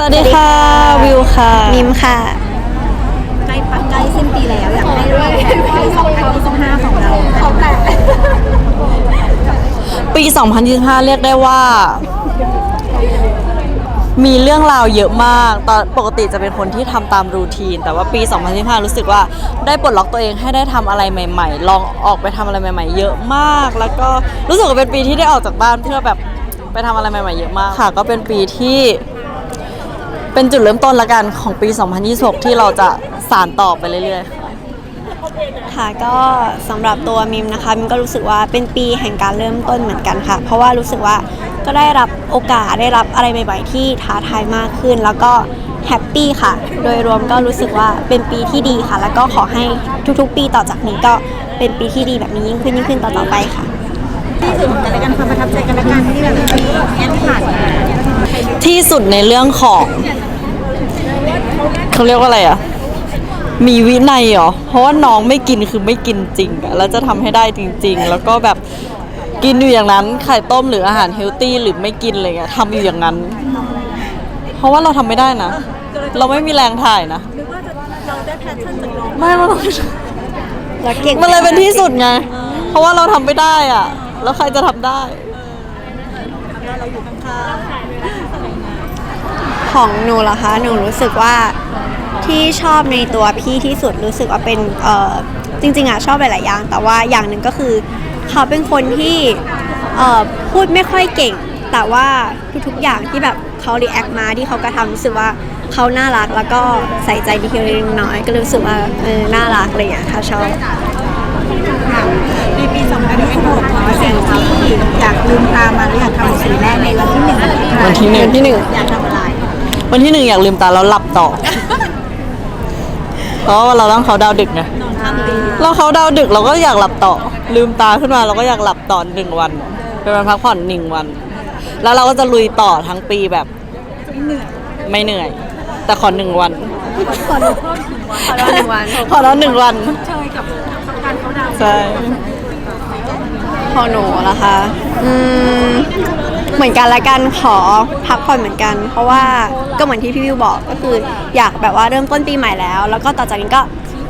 สวัสดีค่ะ วิวค่ะมิมค่ะ ใกล้ปักใกล้สิ้นปีแล้วอยากให้เราแข่งปี2025ของเราเขาแต่ปี 2025 เรียกได้ว่า มีเรื่องราวเยอะมาก ตอนปกติจะเป็นคนที่ทำตามรูทีน แต่ว่าปี 2025 รู้สึกว่าได้ปลดล็อกตัวเองให้ได้ทำอะไรใหม่ ๆ ลองออกไปทำอะไรใหม่ ๆ เยอะมาก แล้วก็รู้สึกว่าเป็นปีที่ได้ออกจากบ้านเพื่อแบบไปทำอะไรใหม่ ๆ เยอะมากค่ะ ก็เป็นปีที่ เป็นจุดเริ่มต้นละกันของปี 2026 ที่เราจะสานต่อไปเรื่อยๆค่ะ ค่ะก็สำหรับตัวมิมนะคะมิมก็รู้สึกว่าเป็นปีแห่งการเริ่มต้นเหมือนกันค่ะ เพราะว่ารู้สึกว่าก็ได้รับโอกาสได้รับอะไรใหม่ๆที่ท้าทายมากขึ้น แล้วก็แฮปปี้ค่ะ โดยรวมก็รู้สึกว่าเป็นปีที่ดีค่ะ แล้วก็ขอให้ทุกๆ ปีต่อจากนี้ก็เป็นปีที่ดีแบบนี้ยิ่งขึ้นยิ่งขึ้นต่อๆไปค่ะ ที่สุดของกันและกันความประทับใจกันและกันที่แบบปีนี้ที่ผ่านมาที่สุดในเรื่องของ เขาเรียกว่าอะไรอะ มีวินัยเหรอ เพราะว่าน้องไม่กินคือไม่กินจริงอะแล้วจะทำให้ได้จริง ๆ แล้วก็แบบกินอยู่อย่างนั้นไข่ต้มหรืออาหารเฮลตี้หรือไม่กินอะไรเงี้ยทำอยู่อย่างนั้น เพราะว่าเราทำไม่ได้นะ เราไม่มีแรงถ่ายนะนึกว่าจะเราได้แพชชั่นจากน้องไม่มันแล้วเก่งมันเลยเป็นที่สุดไง เพราะว่าเราทำไม่ได้อะ แล้วใครจะทำได้เราอยู่ข้างของหนูเหรอคะ หนูรู้สึกว่า ที่ชอบในตัวพี่ที่สุดรู้สึกว่าเป็นเออจริงๆอะชอบหลายๆอย่าง แต่ว่าอย่างหนึ่งก็คือ เขาเป็นคนที่เอ่อพูดไม่ค่อยเก่ง แต่ว่าทุกๆอย่างที่แบบเขารีแอคมาที่เขากระทำรู้สึกว่าเขาน่ารักแล้วก็ใส่ใจดีเทลเล็กๆน้อยๆก็เลยรู้สึกว่าเออน่ารักอะไรอย่างเงี้ยค่ะชอบๆในปี2026สิ่งที่อยากลืมตามาหรืออยากทำสิ่งแรกในวันที่หนึ่งวันที่หนึ่งวันที่หนึ่ง อยากทำอะไร วันที่หนึ่งอยากลืมตาแล้วหลับต่อ เพราะว่าเราต้องเขาดาวดึกไงนอนทำดีเราเขาดาวดึกเราก็อยากหลับต่อ ลืมตาขึ้นมาเราก็อยากหลับต่อหนึ่งวันเป็นวันพักผ่อนหนึ่งวัน แล้วเราก็จะลุยต่อทั้งปีแบบไม่เหนื่อย แต่ขอหนึ่งวัน ขอรอหนึ่งวัน ขอแล้วหนึ่งวันเชยกับการเขาดาวใช่ของหนูเหรอคะ อืม เหมือนกันละกันขอพักผ่อนเหมือนกัน เพราะว่าก็เหมือนที่พี่วิวบอกก็คืออยากแบบว่าเริ่มต้นปีใหม่แล้ว แล้วก็ต่อจากนี้ก็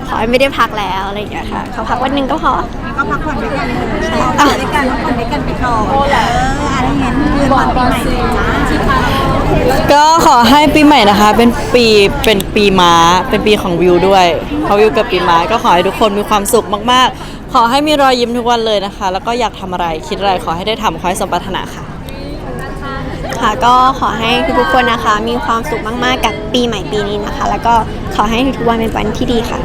ขอให้ไม่ได้พักแล้วอะไรอย่างเงี้ยค่ะขอพักวันหนึ่งก็พอก็พักผ่อนด้วยกันเลยพักผ่อนด้วยกันพักผ่อนด้วยกันไปก่อนเอออะไรเงี้ยเดือนวันปีใหม่เลยจ้าก็ขอให้ปีใหม่นะคะ เป็นปีเป็นปีม้า เป็นปีของวิวด้วยเพราะวิวเกับปีม้าก็ขอให้ทุกคนมีความสุขมากๆ ขอให้มีรอยยิ้มทุกวันเลยนะคะ แล้วก็อยากทำอะไรคิดอะไรขอให้ได้ทำขอให้สมปรารถนาค่ะ ค่ะ ก็ขอให้ทุกๆคนนะคะ มีความสุขมากๆกับปีใหม่ปีนี้นะคะ แล้วก็ขอให้ทุกๆวันเป็นวันที่ดีค่ะ